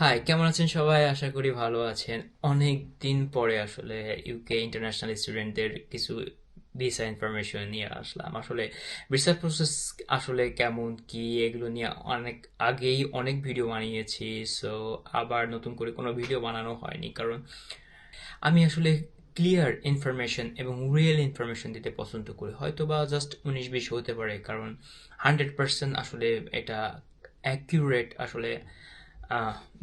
High কেমন আছেন সবাই? আশা করি ভালো আছেন। অনেক দিন পরে আসলে ইউকে ইন্টারন্যাশনাল স্টুডেন্টদের কিছু ভিসা ইনফরমেশন নিয়ে আসলাম। আসলে ভিসা প্রসেস আসলে কেমন, কি, এগুলো নিয়ে অনেক আগেই অনেক ভিডিও বানিয়েছি সো আবার নতুন করে কোনো ভিডিও বানানো হয়নি, কারণ আমি আসলে ক্লিয়ার ইনফরমেশন এবং রিয়েল ইনফরমেশন দিতে পছন্দ করি। হয়তো বা জাস্ট উনিশ বিশ হতে পারে, কারণ হান্ড্রেড পার্সেন্ট আসলে এটা অ্যাকিউরেট আসলে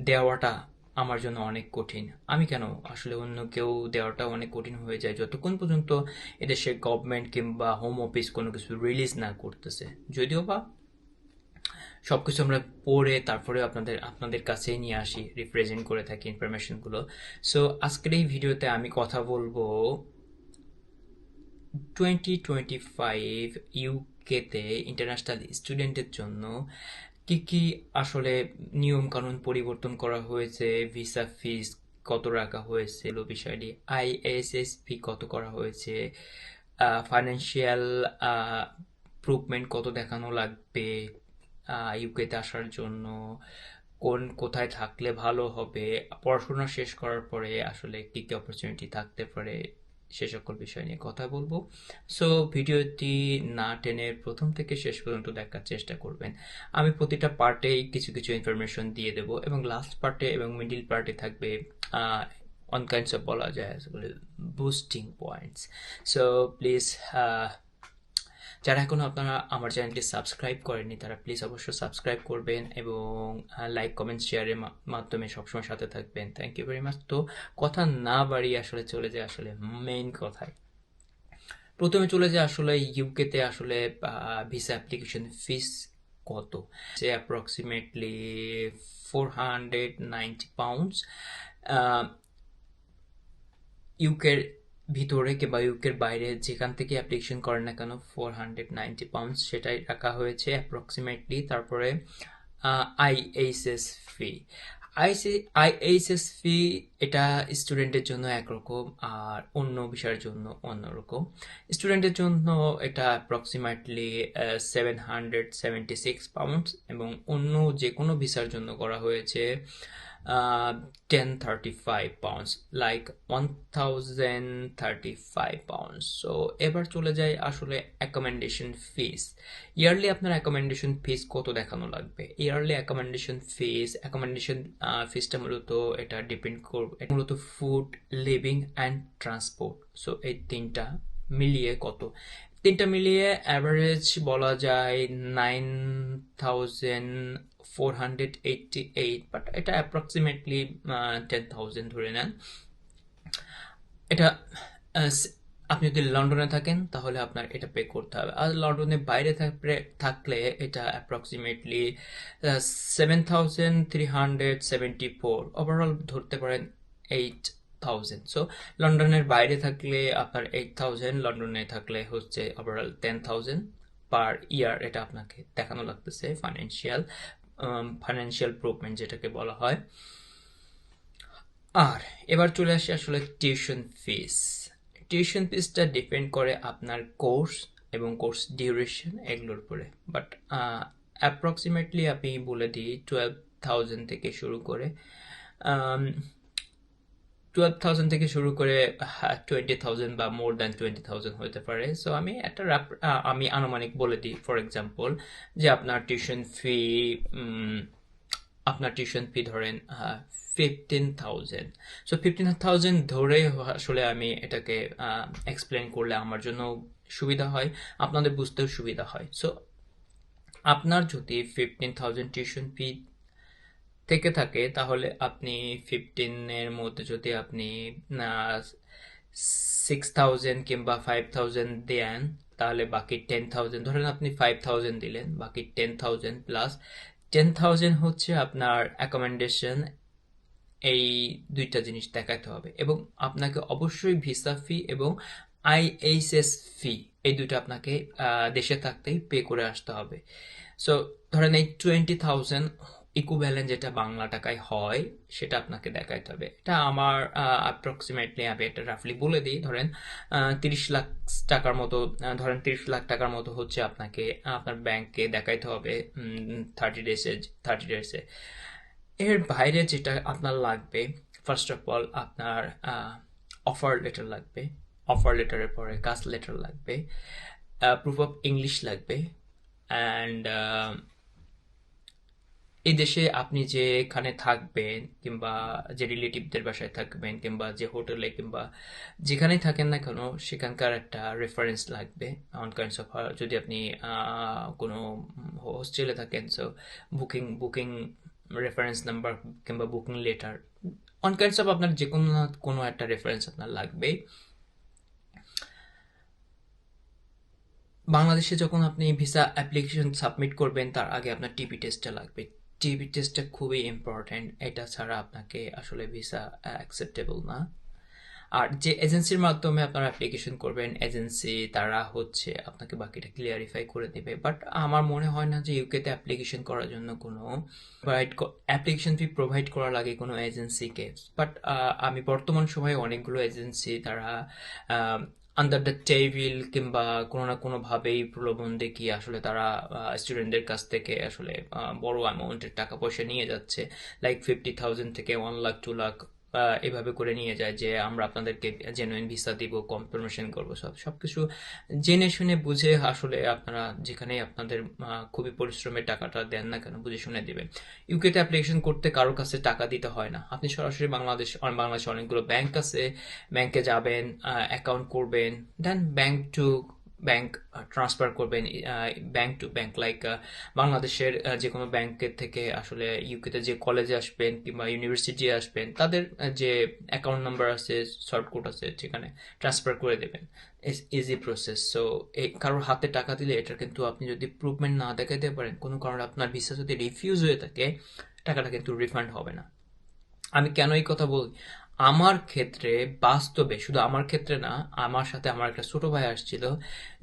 দেওয়াটা আমার জন্য অনেক কঠিন। আমি কেন? আসলে অন্য কেউ দেওয়াটা অনেক কঠিন হয়ে যায়। যতক্ষণ পর্যন্ত এদেশের গভর্নমেন্ট কিংবা হোম অফিস কোনো কিছু রিলিজ না করতেছে। যদিও বা সব কিছু আমরা পড়ে তারপরে আপনাদের আপনাদের কাছেই নিয়ে আসি রিপ্রেজেন্ট করে থাকি ইনফরমেশনগুলো সো আজকের এই ভিডিওতে আমি কথা বলব টোয়েন্টি টোয়েন্টি ফাইভ ইউকেতে ইন্টারন্যাশনাল স্টুডেন্টের জন্য কি কি আসলে নিয়ম কানুন পরিবর্তন করা হয়েছে? ভিসা ফিস কত রাখা হয়েছে? এগুলো বিষয়টি আইএসএসপি কত করা হয়েছে? ফাইন্যান্সিয়াল প্রুভমেন্ট কত দেখানো লাগবে? ইউকেতে আসার জন্য কোন কোথায় থাকলে ভালো হবে? পড়াশোনা শেষ করার পরে আসলে কি কি অপরচুনিটি থাকতে পারে? সে সকল বিষয় নিয়ে কথা বলব। সো ভিডিওটি না টেনে প্রথম থেকে শেষ পর্যন্ত দেখার চেষ্টা করবেন। আমি প্রতিটা পার্টেই কিছু কিছু ইনফরমেশন দিয়ে দেব এবং লাস্ট পার্টে এবং মিডিল পার্টে থাকবে অন কাইন্ডস অফ বলা যায় বুস্টিং পয়েন্টস সো প্লিজ যারা এখনও আপনারা আমার চ্যানেলটি সাবস্ক্রাইব করেননি, তারা প্লিজ অবশ্যই সাবস্ক্রাইব করবেন এবং লাইক কমেন্ট শেয়ারের মাধ্যমে সবসময় সাথে থাকবেন। থ্যাংক ইউ ভেরি মাচ তো কথা না বাড়িয়ে আসলে চলে যায় আসলে মেইন কথায়। প্রথমে চলে যায় আসলে ইউকেতে আসলে ভিসা অ্যাপ্লিকেশন ফিস কত? সে approximately four hundred ninety pounds ইউকের ভিতরে কিংবা ইউকের বাইরে যেখান থেকে অ্যাপ্লিকেশন করেন না কেন ফোর হান্ড্রেড নাইনটি পাউন্ডস সেটাই রাখা হয়েছে অ্যাপ্রক্সিমেটলি তারপরে আইএইচএস ফি আইসি আইএইচএস ফি এটা স্টুডেন্টের জন্য একরকম আর অন্য বিষয়ের জন্য অন্যরকম। স্টুডেন্টের জন্য এটা approximately seven hundred seventy six pounds এবং অন্য যে কোনো ভিসার জন্য করা হয়েছে like one thousand thirty five pounds so এবার চলে যায় আসলে অ্যাকোমেন্ডেশন ফিস ইয়ারলি আপনার অ্যাকোমেন্ডেশন ফিস কত দেখানো লাগবে? ইয়ারলি অ্যাকোমেন্ডেশন ফিস অ্যাকোমেন্ডেশন ফিসটা মূলত এটা ডিপেন্ড করবে মূলত food living and transport so এই তিনটা মিলিয়ে কত? তিনটা মিলিয়ে অ্যাভারেজ বলা যায় nine thousand four hundred eighty eight but এটা অ্যাপ্রক্সিমেটলি টেন থাউজেন্ড ধরে নেন। এটা আপনি যদি লন্ডনে থাকেন, তাহলে আপনার এটা পে করতে হবে। আর লন্ডনের বাইরে থাকলে এটা approximately seven thousand three hundred seventy four overall ধরতে পারেন এইট থাউজেন্ড সো লন্ডনের বাইরে থাকলে আপনার এইট থাউজেন্ড লন্ডনে থাকলে হচ্ছে overall ten thousand per year এটা আপনাকে দেখানো লাগতেছে ফাইন্যান্সিয়াল ফাইন্যান্সিয়াল প্রুভমেন্ট যেটাকে বলা হয়। আর এবার চলে আসি আসলে টিউশন ফিস টিউশন ফিসটা ডিপেন্ড করে আপনার কোর্স এবং কোর্স ডিউরেশন এগুলোর উপরে। বাট অ্যাপ্রক্সিমেটলি আমি বলে দিই টুয়েলভ থাউজেন্ড থেকে শুরু করে টুয়েলভ থাউজেন্ড থেকে শুরু করে টোয়েন্টি থাউজেন্ড বা মোর দ্যান টোয়েন্টি থাউজেন্ড হতে পারে। সো আমি একটা আমি আনুমানিক বলে দিই ফর এক্সাম্পল যে আপনার টিউশন ফি আপনার টিউশন ফি ধরেন fifteen thousand so fifteen thousand ধরে আসলে আমি এটাকে এক্সপ্লেন করলে আমার জন্য সুবিধা হয়, আপনাদের বুঝতেও সুবিধা হয়। সো আপনার যদি ফিফটিন থাউজেন্ড টিউশন ফি থেকে থাকে, তাহলে আপনি ফিফটিনের মধ্যে যদি আপনি সিক্স থাউজেন্ড কিংবা ফাইভ থাউজেন্ড দেন, তাহলে বাকি টেন থাউজেন্ড ধরেন আপনি ফাইভ থাউজেন্ড দিলেন, বাকি ten thousand plus ten thousand হচ্ছে আপনার অ্যাকোমেন্ডেশন এই দুইটা জিনিস দেখাতে হবে। এবং আপনাকে অবশ্যই ভিসা ফি এবং আইএইচএস ফি এই দুটো আপনাকে দেশে থাকতেই পে করে আসতে হবে। সো ধরেন এই টোয়েন্টি থাউজেন্ড ইকুভ্যালেন্ট যেটা বাংলা টাকায় হয়, সেটা আপনাকে দেখাইতে হবে। এটা আমার অ্যাপ্রক্সিমেটলি আমি এটা রাফলি বলে দিই। ধরেন তিরিশ লাখ টাকার মতো ধরেন তিরিশ লাখ টাকার মতো হচ্ছে আপনাকে আপনার ব্যাংকে দেখাইতে হবে থার্টি ডেসে থার্টি ডেসে এর বাইরে যেটা আপনার লাগবে ফার্স্ট অফ অল আপনার অফার লেটার লাগবে। অফার লেটারের পরে কাজ লেটার লাগবে। প্রুফ অফ ইংলিশ লাগবে। অ্যান্ড এই দেশে আপনি যেখানে থাকবেন কিংবা যে রিলেটিভদের বাসায় থাকবেন কিংবা যে হোটেলে কিংবা যেখানেই থাকেন না কেন, সেখানকার একটা রেফারেন্স লাগবে অন কাইন্ডস অফ যদি আপনি কোনো হোস্টেলে থাকেন so booking booking reference number কিংবা booking letter on kinds of আপনার যে কোনো না, কোনো একটা রেফারেন্স আপনার লাগবে। বাংলাদেশে যখন আপনি ভিসা অ্যাপ্লিকেশন সাবমিট করবেন, তার আগে আপনার টিপি টেস্টটা লাগবে। টিপি টেস্টটা খুবই ইম্পর্ট্যান্ট এটা ছাড়া আপনাকে আসলে ভিসা অ্যাকসেপ্টেবল না। আর যে এজেন্সির মাধ্যমে আপনারা অ্যাপ্লিকেশন করবেন এজেন্সি তারা হচ্ছে আপনাকে বাকিটা ক্লিয়ারিফাই করে দেবে। বাট আমার মনে হয় না যে ইউকেতে অ্যাপ্লিকেশন করার জন্য কোনো প্রোভাইড অ্যাপ্লিকেশন ফি প্রোভাইড করা লাগে কোনো এজেন্সিকে বাট আমি বর্তমান সময়ে অনেকগুলো এজেন্সি তারা আন্ডার দ্য টেবিল কিংবা কোনো না কোনোভাবেই প্রলোভন দেখিয়ে আসলে তারা স্টুডেন্টদের কাছ থেকে আসলে বড় অ্যামাউন্টের টাকা পয়সা নিয়ে যাচ্ছে। লাইক ফিফটি থাউজেন্ড থেকে ওয়ান লাখ টু লাখ এভাবে করে নিয়ে যায় যে আমরা আপনাদেরকে জেনুইন ভিসা দিব কনফার্মেশন করব, সব, সবকিছু জেনে শুনে বুঝে আসলে আপনারা যেখানেই আপনাদের খুবই পরিশ্রমের টাকাটা দেন না কেন, বুঝে শুনে দিবেন। ইউকেতে অ্যাপ্লিকেশন করতে কারোর কাছে টাকা দিতে হয় না। আপনি সরাসরি বাংলাদেশ বাংলাদেশে অনেকগুলো ব্যাংক আছে ব্যাংকে যাবেন অ্যাকাউন্ট করবেন then bank to bank transfer করবেন ব্যাংক টু ব্যাংক লাইক বাংলাদেশের যে কোনো ব্যাংকের থেকে আসলে ইউকেতে যে কলেজে আসবেন কিংবা ইউনিভার্সিটি আসবেন, তাদের যে অ্যাকাউন্ট নাম্বার আছে শর্ট কোড আছে, সেখানে ট্রান্সফার করে দেবেন। ইজি প্রসেস সো এই কারোর হাতে টাকা দিলে এটা কিন্তু আপনি যদি প্রুভমেন্ট না দেখাতে পারেন, কোনো কারণে আপনার ভিসা যদি রিফিউজ হয়ে থাকে, টাকাটা কিন্তু রিফান্ড হবে না। আমি কেন এই কথা বলি? আমার ক্ষেত্রে বাস্তবে, শুধু আমার ক্ষেত্রে না, আমার সাথে আমার একটা ছোট ভাই আসছিল,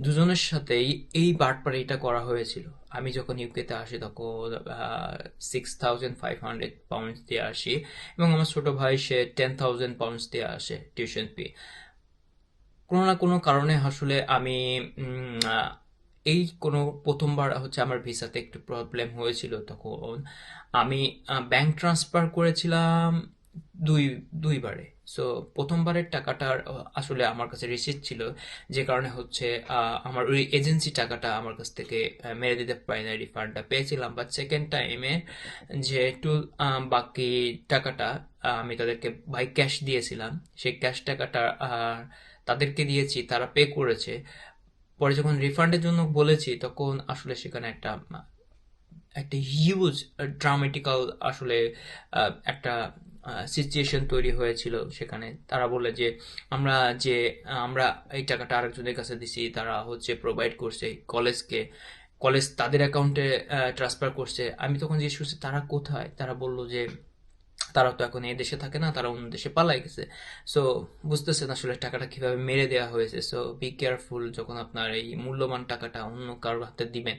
দুজনের সাথেই এই বাটপাড়িটা করা হয়েছিল। আমি যখন ইউকেতে আসি তখন six thousand five hundred pounds দিয়ে আসি এবং আমার ছোট ভাই, সে টেন থাউজেন্ড পাউন্ডস দিয়ে আসে টিউশন ফি কোনো না কোনো কারণে আসলে আমি এই কোনো প্রথমবার হচ্ছে আমার ভিসাতে একটু প্রবলেম হয়েছিল তখন। আমি ব্যাংক ট্রান্সফার করেছিলাম দুই দুইবারে। সো প্রথমবারের টাকাটার আসলে আমার কাছে রিসিট ছিল যে কারণে হচ্ছে আমার ওই এজেন্সি টাকাটা আমার কাছ থেকে মেরে দিতে পারি না রিফান্ডটা পেয়েছিলাম বাট সেকেন্ড টাইমে যেহেতু আহ, বাকি টাকাটা আমি তাদেরকে বাই ক্যাশ দিয়েছিলাম সেই ক্যাশ টাকাটা তাদেরকে দিয়েছি তারা পে করেছে। পরে যখন রিফান্ডের জন্য বলেছি তখন আসলে সেখানে একটা একটা হিউজ ড্রামেটিক্যাল আসলে একটা সিচুয়েশন তৈরি হয়েছিল সেখানে। তারা বলে যে, আমরা যে, আমরা এই টাকাটা আরেকজনের কাছে দিছি, তারা হচ্ছে প্রোভাইড করছে কলেজকে কলেজ তাদের অ্যাকাউন্টে ট্রান্সফার করছে। আমি তখন জিজ্ঞেস করছি, তারা কোথায়? তারা বলল যে তারা তো এখন এই দেশে থাকে না, তারা অন্য দেশে পালাই গেছে। সো বুঝতেছেন আসলে টাকাটা কীভাবে মেরে দেওয়া হয়েছে। সো বি কেয়ারফুল যখন আপনার এই মূল্যবান টাকাটা অন্য কারোর হাতে দিবেন।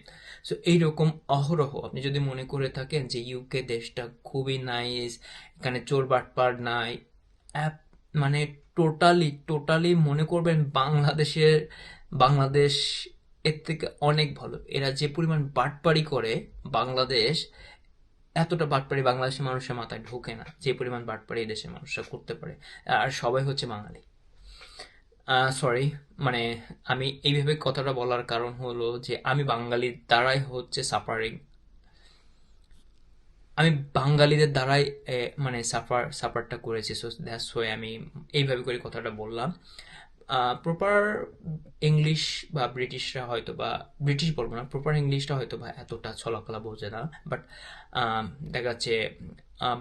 সো এইরকম অহরহ, আপনি যদি মনে করে থাকেন যে ইউকে দেশটা খুবই নাইস এখানে চোর বাটপার নাই, অ্যাপ মানে টোটালি টোটালি মনে করবেন বাংলাদেশের, বাংলাদেশ এর থেকে অনেক ভালো। এরা যে পরিমাণ বাটপারি করে বাংলাদেশ এতটা বাটপারি বাংলাদেশের মানুষের মাথায় ঢোকে না, যে পরিমাণ বাটপারি এই দেশের মানুষরা করতে পারে। আর সবাই হচ্ছে বাঙালি। সরি মানে আমি এইভাবে কথাটা বলার কারণ হলো যে আমি বাঙালির দ্বারাই হচ্ছে সাফারিং আমি বাঙালিদের দ্বারাই মানে সাফার সাফারটা করেছি। সো দ্যাটস ওয়াই আমি এইভাবে করে কথাটা বললাম। প্রপার ইংলিশ বা ব্রিটিশরা হয়তো বা ব্রিটিশ বলব না প্রপার ইংলিশটা হয়তো বা এতটা ছলাকলা বোঝে না বাট দেখা যাচ্ছে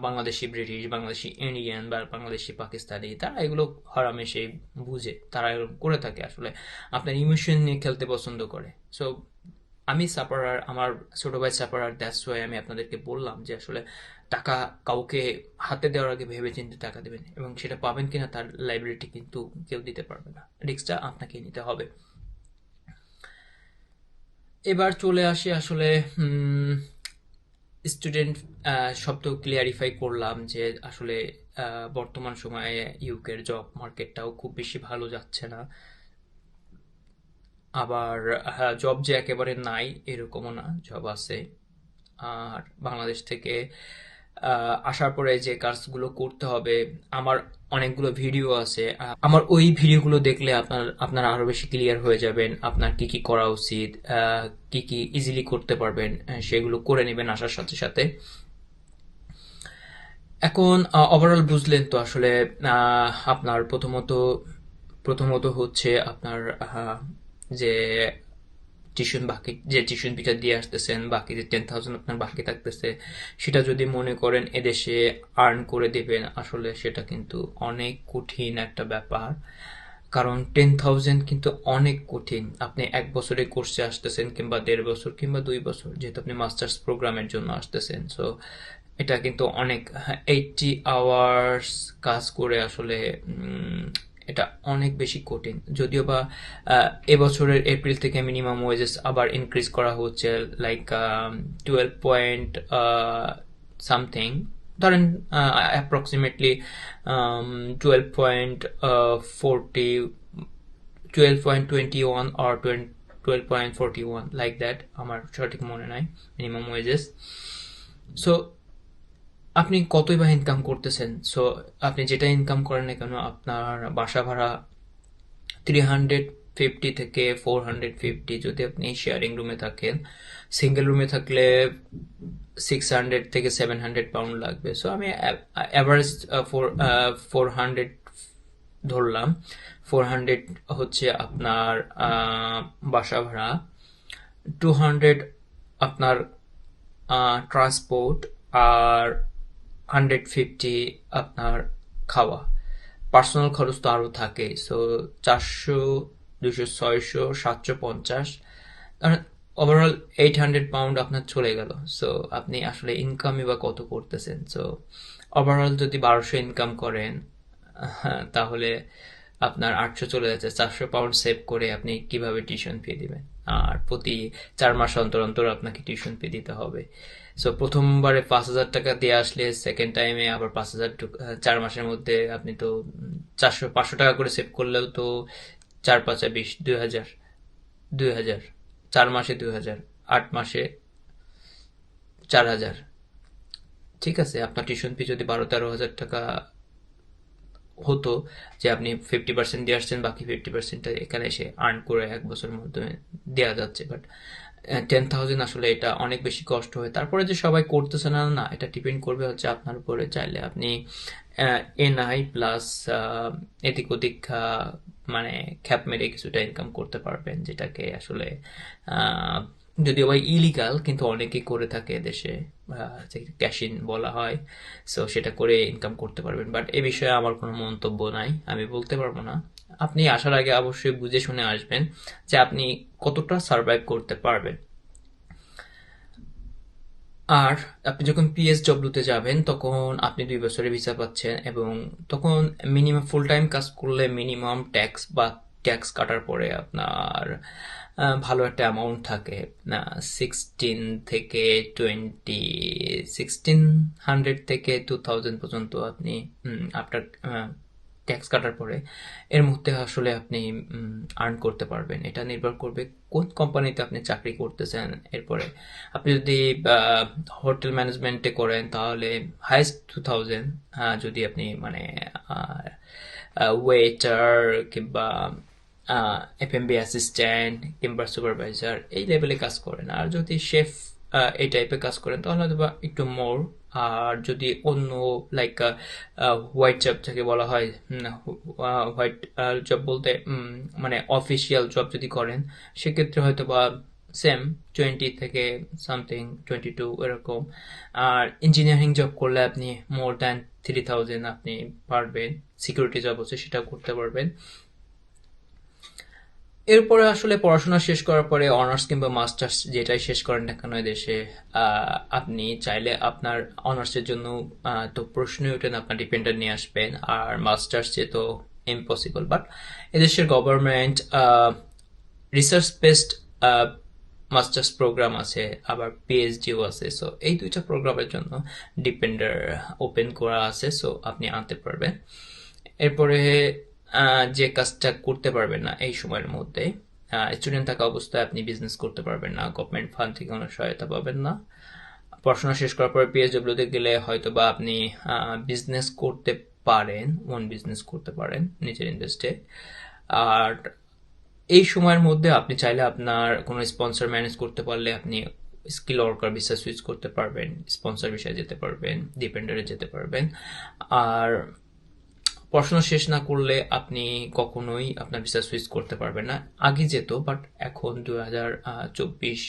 বাংলাদেশি ব্রিটিশ বাংলাদেশি ইন্ডিয়ান বা বাংলাদেশি পাকিস্তানি তারা এগুলো হরামেশে বুঝে, তারা করে থাকে আসলে, আপনার ইমোশন নিয়ে খেলতে পছন্দ করে। সো আমি সাপারার, আমার ছোটো ভাই সাপারার দ্যাটস ওয়াই আমি আপনাদেরকে বললাম যে আসলে টাকা কাউকে হাতে দেওয়ার আগে ভেবে চিন্তে টাকা দেবেন এবং সেটা পাবেন কিনা তার লাইব্রেরিটি কিন্তু কেউ দিতে পারবে না। রিস্কটা আপনাকে নিতে হবে। এবার চলে আসি আসলে স্টুডেন্ট শব্দ ক্লিয়ারিফাই করলাম যে আসলে বর্তমান সময়ে ইউকের জব মার্কেটটাও খুব বেশি ভালো যাচ্ছে না। আবার হ্যাঁ জব যে একেবারে নাই এরকমও না জব আছে। আর বাংলাদেশ থেকে আসার পরে যে কাজগুলো করতে হবে, আমার অনেকগুলো ভিডিও আছে। আমার ওই ভিডিওগুলো দেখলে আপনার, আপনারা আরও বেশি ক্লিয়ার হয়ে যাবেন আপনার কি কি করা উচিত কি কি ইজিলি করতে পারবেন সেগুলো করে নেবেন আসার সাথে সাথে। এখন ওভারঅল বুঝলেন তো আসলে আপনার প্রথমত প্রথমত হচ্ছে আপনার যে টিউশন বাকি, যে টিউশন ফিটা দিয়ে আসতেছেন, বাকি যে টেন থাউজেন্ড আপনার বাকি থাকতেছে, সেটা যদি মনে করেন এদেশে আর্ন করে দেবেন, আসলে সেটা কিন্তু অনেক কঠিন একটা ব্যাপার। কারণ টেন থাউজেন্ড কিন্তু অনেক কঠিন। আপনি এক বছরে কোর্সে আসতেছেন কিংবা দেড় বছর কিংবা দুই বছর, যেহেতু আপনি মাস্টার্স প্রোগ্রামের জন্য আসতেছেন সো এটা কিন্তু অনেক এইটটি আওয়ার্স কাজ করে আসলে এটা অনেক বেশি কঠিন। যদিও বা এবছরের এপ্রিল থেকে মিনিমাম ওয়েজেস আবার ইনক্রিজ করা হচ্ছে লাইক টুয়েলভ পয়েন্ট সামথিং ধরেন approximately twelve point forty twelve point twenty one R twelve point forty one like that আমার সঠিক মনে নাই মিনিমাম ওয়েজেস সো আপনি কতই বা ইনকাম করতেছেন? সো আপনি যেটা ইনকাম করেন না কেন, আপনার বাসা ভাড়া থ্রি হান্ড্রেড ফিফটি থেকে ফোর হান্ড্রেড ফিফটি যদি আপনি শেয়ারিং রুমে থাকেন সিঙ্গেল রুমে থাকলে সিক্স হান্ড্রেড থেকে সেভেন হান্ড্রেড পাউন্ড লাগবে। সো আমি অ্যাভারেজ ফোর ফোর হান্ড্রেড ধরলাম। ফোর হান্ড্রেড হচ্ছে আপনার বাসা ভাড়া। টু হান্ড্রেড আপনার ট্রান্সপোর্ট আর হান্ড্রেড ফিফটি আপনার খাওয়া। পার্সোনাল খরচ তো আরও থাকে সো চারশো দুশো ছয়শো সাতশো পঞ্চাশ। ওভারঅল এইট হান্ড্রেড পাউন্ড আপনার চলে গেল সো আপনি আসলে ইনকামই বা কত করতেছেন সো ওভারঅল যদি বারোশো ইনকাম করেন হ্যাঁ, তাহলে আপনার আটশো চলে যাচ্ছে। চারশো পাউন্ড সেভ করে আপনি কীভাবে টিউশন ফি দিবেন? আর প্রতি চার মাস অন্তর অন্তর আপনাকে টিউশন ফি দিতে হবে। সো প্রথমবারে পাঁচ হাজার টাকা দিয়ে আসলে সেকেন্ড টাইমে আবার পাঁচ হাজার চার মাসের মধ্যে আপনি তো চারশো, পাঁচশো টাকা করে সেভ করলেও তো চার পাঁচা বিশ, দুই হাজার দুই হাজার, চার মাসে দুই হাজার, আট মাসে চার হাজার। ঠিক আছে, আপনার টিউশন ফি যদি বারো তেরো হাজার টাকা হতো যে আপনি ফিফটি পার্সেন্ট দিয়ে আসছেন, বাকি ফিফটি পার্সেন্টটা এখানে এসে আর্ন করে এক বছরের মধ্যে দেওয়া যাচ্ছে। বাট টেন থাউজেন্ড আসলে এটা অনেক বেশি কষ্ট হয়। তারপরে যে সবাই করতেছে না না এটা ডিপেন্ড করবে হচ্ছে আপনার উপরে। চাইলে আপনি এনআই প্লাস এদিক ওদিক মানে খ্যাপ মেরে কিছুটা ইনকাম করতে পারবেন, যেটাকে আসলে যদিও বা ইলিগাল কিন্তু অনেকেই করে থাকে দেশে ক্যাশ ইন বলা হয়। সো সেটা করে ইনকাম করতে পারবেন। বাট এ বিষয়ে আমার কোনো মন্তব্য নাই। আমি বলতে পারব না। আপনি আসার আগে অবশ্যই বুঝে শুনে আসবেন যে আপনি কতটা সার্ভাইভ করতে পারবেন। আর আপনি যখন পিএসডব্লিউতে যাবেন, তখন আপনি দুই বছরের ভিসা পাচ্ছেন এবং তখন মিনিমাম ফুল টাইম কাজ করলে মিনিমাম ট্যাক্স বা ট্যাক্স কাটার পরে আপনার ভালো একটা অ্যামাউন্ট থাকে। না সিক্সটিন থেকে টোয়েন্টি সিক্সটিন হান্ড্রেড থেকে টু থাউজেন্ড পর্যন্ত আপনি আপনার ট্যাক্স কাটার পরে এর মধ্যে আসলে আপনি আর্ন করতে পারবেন। এটা নির্ভর করবে কোন কোম্পানিতে আপনি চাকরি করতেছেন। এরপরে আপনি যদি হোটেল ম্যানেজমেন্টে করেন, তাহলে হায়েস্ট টু থাউজেন্ড যদি আপনি মানে ওয়েটার কিংবা এফ এম বি অ্যাসিস্ট্যান্ট কিংবা সুপারভাইজার এই লেভেলে কাজ করেন। আর যদি শেফ এই টাইপের কাজ করেন, তাহলে হয়তো বা একটু মোর আর যদি অন্য লাইক হোয়াইট জব যাকে বলা হয় হোয়াইট জব বলতে মানে অফিসিয়াল জব যদি করেন, সেক্ষেত্রে হয়তো বা সেম টোয়েন্টি থেকে সামথিং টোয়েন্টি টু এরকম। আর ইঞ্জিনিয়ারিং জব করলে আপনি মোর দ্যান থ্রি থাউজেন্ড আপনি পারবেন। সিকিউরিটি জব হচ্ছে সেটা করতে পারবেন। এরপরে আসলে পড়াশোনা শেষ করার পরে অনার্স কিংবা মাস্টার্স যেটাই শেষ করেন না কেন দেশে আপনি চাইলে আপনার অনার্সের জন্য তো প্রশ্নই ওঠেন আপনার ডিপেন্ডেন্ট নিয়ে আসবেন। আর মাস্টার্স তো ইম্পসিবল বাট এদেশের government research based masters program আছে, আবার পিএইচডিও আছে। সো এই দুইটা প্রোগ্রামের জন্য ডিপেন্ডার ওপেন করা আছে সো আপনি আনতে পারবেন। এরপরে যে কাজটা করতে পারবেন না এই সময়ের মধ্যে স্টুডেন্ট থাকা অবস্থায় আপনি বিজনেস করতে পারবেন না গভর্নমেন্ট ফান্ড থেকে কোনো সহায়তা পাবেন না। পড়াশোনা শেষ করার পরে পিএসডব্লিউতে গেলে হয়তো বা আপনি বিজনেস করতে পারেন ওন বিজনেস করতে পারেন, নিজের ইনভেস্টে আর এই সময়ের মধ্যে আপনি চাইলে আপনার কোনো স্পন্সর ম্যানেজ করতে পারলে আপনি স্কিল ওয়ার্কার ভিসা সুইচ করতে পারবেন স্পন্সর বিষয়ে যেতে পারবেন ডিপেন্ডারে যেতে পারবেন। আর পড়াশোনা শেষ না করলে আপনি কখনোই আপনার ভিসা সুইচ করতে পারবেন না। আগে যেত বাট এখন দু হাজার চব্বিশ,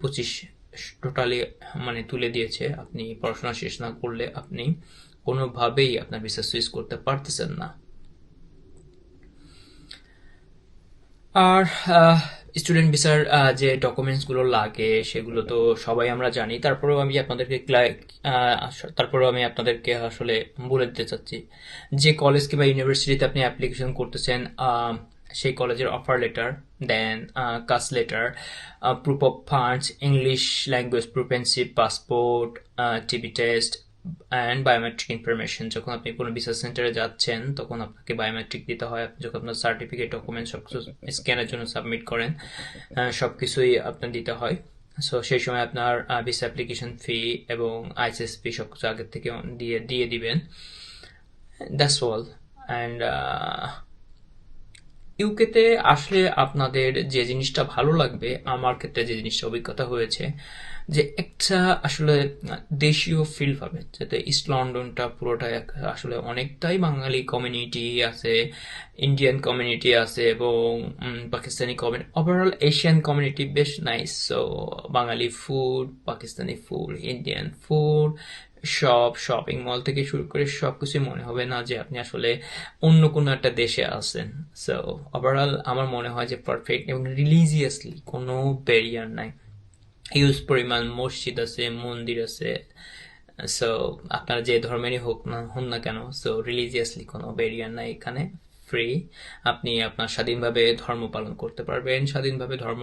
পঁচিশ টোটালি মানে তুলে দিয়েছে। আপনি পড়াশোনা শেষ না করলে আপনি কোনোভাবেই আপনার ভিসা সুইচ করতে পারতেছেন না। আর স্টুডেন্ট ভিসার যে ডকুমেন্টসগুলো লাগে, সেগুলো তো সবাই আমরা জানি। তারপরেও আমি আপনাদেরকে তারপরেও আমি আপনাদেরকে আসলে বলে দিতে চাচ্ছি। যে কলেজ কিংবা ইউনিভার্সিটিতে আপনি অ্যাপ্লিকেশন করতেছেন সেই কলেজের offer letter then caste letter proof of funds English language proficiency passport TB test and biometric information যখন আপনি কোনো বিসনেস সেন্টারে যাচ্ছেন, তখন আপনাকে বায়োমেট্রিক দিতে হয়। আপনি যখন আপনার সার্টিফিকেট ডকুমেন্ট সব কিছু স্ক্যানের জন্য সাবমিট করেন সব কিছুই আপনার দিতে হয়। সো সেই সময় আপনার ভিসা অ্যাপ্লিকেশন ফি এবং আইসিএস ফি সব কিছু আগের থেকে দিয়ে দিয়ে দিবেন। দ্যাটস অল অ্যান্ড ইউকেতে আসলে আপনাদের যে জিনিসটা ভালো লাগবে, আমার ক্ষেত্রে যে জিনিসটা অভিজ্ঞতা হয়েছে যে একটা আসলে দেশীয় ফিল পাবে, যাতে ইস্ট লন্ডনটা পুরোটাই আসলে অনেকটাই বাঙালি কমিউনিটি আছে ইন্ডিয়ান কমিউনিটি আছে এবং Pakistani community overall Asian community বেশ nice so Bengali food Pakistani food Indian food shop shopping mall থেকে শুরু করে সব কিছুই মনে হবে না যে আপনি আসলে অন্য কোনো একটা দেশে আছেন। সো ওভারঅল আমার মনে হয় যে পারফেক্ট এবং রিলিজিয়াসলি কোনো ব্যারিয়ার নাই। হিউজ পরিমাণ মসজিদ আছে মন্দির আছে সো আপনারা যে ধর্মেরই হোক না, হন না কেন সো রিলিজিয়াসলি কোনো ব্যারিয়ার নাই এখানে ফ্রি আপনি আপনার স্বাধীনভাবে ধর্ম পালন করতে পারবেন, স্বাধীনভাবে ধর্ম,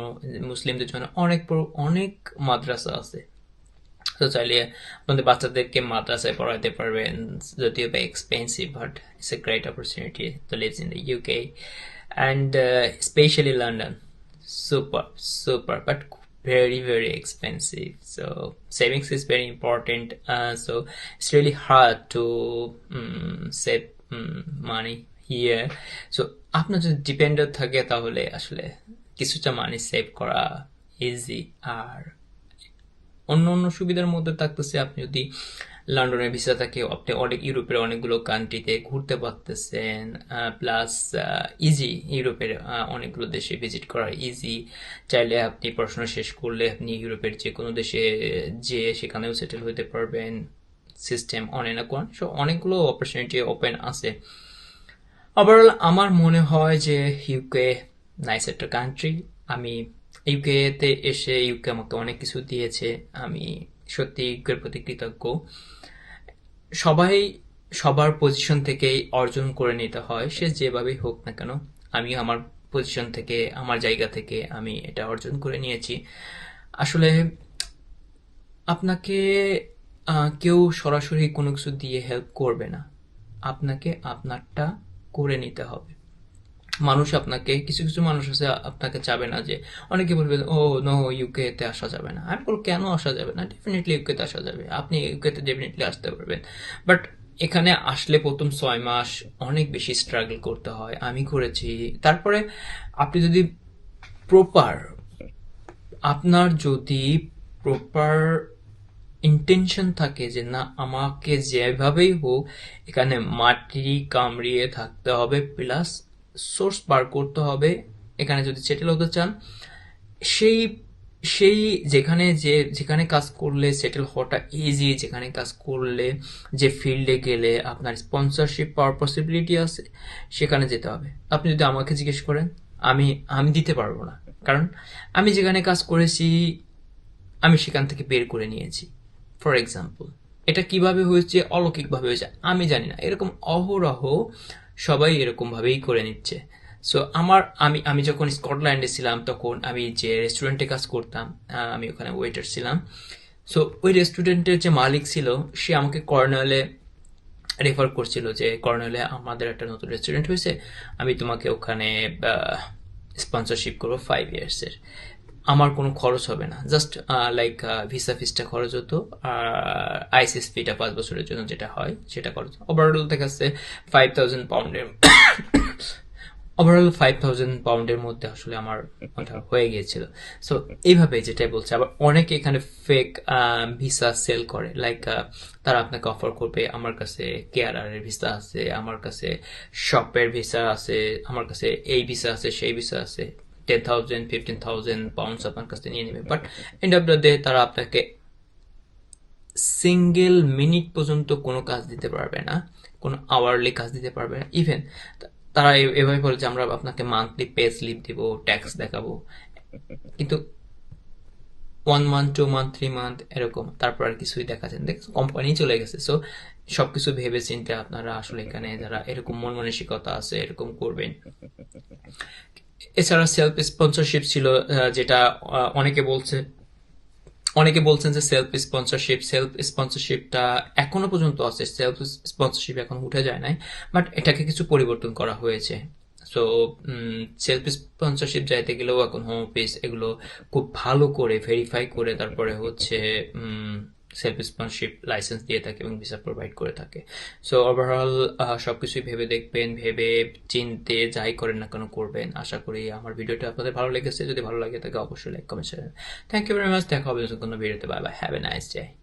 মুসলিমদের জন্য অনেক অনেক মাদ্রাসা আছে। তো চাইলে আপনাদের বাচ্চাদেরকে মাদ্রাসায় পড়াতে পারবেন, যদিও বা expensive but it's a great opportunity to lives in the UK and specially London super super but very very expensive so savings is very important uh, so it's really hard to um, save um, money here so আপনার যদি ডিপেন্ডার থাকে তাহলে আসলে কিছুটা money save করা easy আর অন্য অন্য সুবিধার মধ্যে থাকতেছে আপনি যদি লন্ডনের ভিসা থাকে আপনি অনেক ইউরোপের অনেকগুলো কান্ট্রিতে ঘুরতে পারতেছেন প্লাস ইজি ইউরোপের অনেকগুলো দেশে ভিজিট করা ইজি চাইলে আপনি পড়াশোনা শেষ করলে আপনি ইউরোপের যে কোনো দেশে যে সেখানেও সেটেল হতে পারবেন সিস্টেম অনেক না কোন সো অনেকগুলো অপরচুনিটি ওপেন আছে। ওভারঅল আমার মনে হয় যে ইউকে নাইস একটা কান্ট্রি আমি ইউকেতে এসে ইউকে আমাকে অনেক কিছু দিয়েছে। আমি সত্যি ইউকের প্রতি কৃতজ্ঞ। সবাই সবার পজিশন থেকেই অর্জন করে নিতে হয়, সে যেভাবেই হোক না কেন। আমি আমার পজিশন থেকে, আমার জায়গা থেকে আমি এটা অর্জন করে নিয়েছি। আসলে আপনাকে কেউ সরাসরি কোনো কিছু দিয়ে হেল্প করবে না। আপনাকে আপনারটা করে নিতে হবে। মানুষ আপনাকে, কিছু কিছু মানুষ আছে, আপনাকে চাবে না যে, অনেকে বলবে, ও নো ইউকেতে আসা যাবে না। আমি বলব, কেন আসা যাবে না? ডেফিনেটলি ইউকেতে আসা যাবে। আপনি ইউকেতে ডেফিনেটলি আসতে পারবেন। বাট এখানে আসলে প্রথম ছয় মাস অনেক বেশি স্ট্রাগল করতে হয়। আমি করেছি। তারপরে আপনি যদি প্রপার আপনার যদি প্রপার ইন্টেনশন থাকে যে, না, আমাকে যেভাবেই হোক, এখানে মাটি কামড়িয়ে থাকতে হবে প্লাস সোর্স বার করতে হবে, এখানে যদি সেটেল হতে চান, সেই সেই যেখানে যে, যেখানে কাজ করলে সেটেল হওয়াটা ইজি যেখানে কাজ করলে যে ফিল্ডে গেলে আপনার স্পন্সরশিপ পাওয়ার পসিবিলিটি আছে, সেখানে যেতে হবে। আপনি যদি আমাকে জিজ্ঞেস করেন, আমি আমি দিতে পারব না। কারণ আমি যেখানে কাজ করেছি, আমি সেখান থেকে বের করে নিয়েছি। ফর এক্সাম্পল এটা কীভাবে হয়েছে, অলৌকিকভাবে হয়েছে, আমি জানি না। এরকম অহরহ সবাই এরকমভাবেই করে নিচ্ছে। সো আমার, আমি আমি যখন স্কটল্যান্ডে ছিলাম, তখন আমি যে রেস্টুরেন্টে কাজ করতাম আমি ওখানে ওয়েটার ছিলাম। সো ওই রেস্টুরেন্টের যে মালিক ছিল, সে আমাকে কর্নালে রেফার করছিল যে, কর্নালে আমাদের একটা নতুন রেস্টুরেন্ট হয়েছে, আমি তোমাকে ওখানে স্পন্সরশিপ করব ফাইভ ইয়ার্সের আমার কোনো খরচ হবে না। জাস্ট লাইক ভিসা ফিসটা খরচ হতো, আর আইসিএস ফিটা পাঁচ বছরের জন্য যেটা হয়, সেটা খরচ ওভারঅল দেখা যাচ্ছে ফাইভ থাউজেন্ড পাউন্ডের ওভারঅল ফাইভ থাউজেন্ড পাউন্ডের মধ্যে আসলে আমার ওটা হয়ে গিয়েছিল। সো এইভাবে যেটাই বলছে, আবার অনেকে এখানে ফেক ভিসা সেল করে। লাইক তারা আপনাকে অফার করবে, আমার কাছে কেয়ারারের ভিসা আছে, আমার কাছে শপের ভিসা আছে, আমার কাছে এই ভিসা আছে, সেই ভিসা আছে। Ten thousand fifteen thousand pounds আপনার কাছে নিয়ে নেবে but end of the day তারা আপনাকে সিঙ্গেল মিনিট পর্যন্ত কোনো কাজ দিতে পারবে না কোনো আওয়ারলি কাজ দিতে পারবে না ইভেন তারা এভাবে বলে যে আমরা আপনাকে মান্থলি পে স্লিপ দিব ট্যাক্স দেখাবো কিন্তু one month two month three month এরকম তারপর আর কিছুই দেখাচ্ছেন দেখ কোম্পানি চলে গেছে সো সবকিছু ভেবে চিন্তে আপনারা আসলে এখানে যারা এরকম মন মানসিকতা আছে এরকম করবেন এছাড়া সেলফ স্পন্সরশিপ ছিল যেটা অনেকে বলছে, অনেকে বলছেন যে সেলফ স্পন্সরশিপ সেলফ স্পন্সরশিপটা এখনও পর্যন্ত আছে সেলফ স্পন্সরশিপ এখন উঠে যায় নাই বাট এটাকে কিছু পরিবর্তন করা হয়েছে। সো সেলফ স্পন্সরশিপ যাইতে গেলেও এখন হোম অফিস এগুলো খুব ভালো করে ভেরিফাই করে, তারপরে হচ্ছে সেলফ স্পন্সরশিপ লাইসেন্স দিয়ে থাকে এবং ভিসা প্রোভাইড করে থাকে। সো ওভারঅল সব কিছুই ভেবে দেখবেন, ভেবে চিনতে যাই করেন না কেন করবেন। আশা করি আমার ভিডিওটা আপনাদের ভালো লেগেছে। যদি ভালো লাগে থাকে অবশ্যই like comment thank you very much দেখা হবে কোনো ভিডিওতে bye bye have a nice day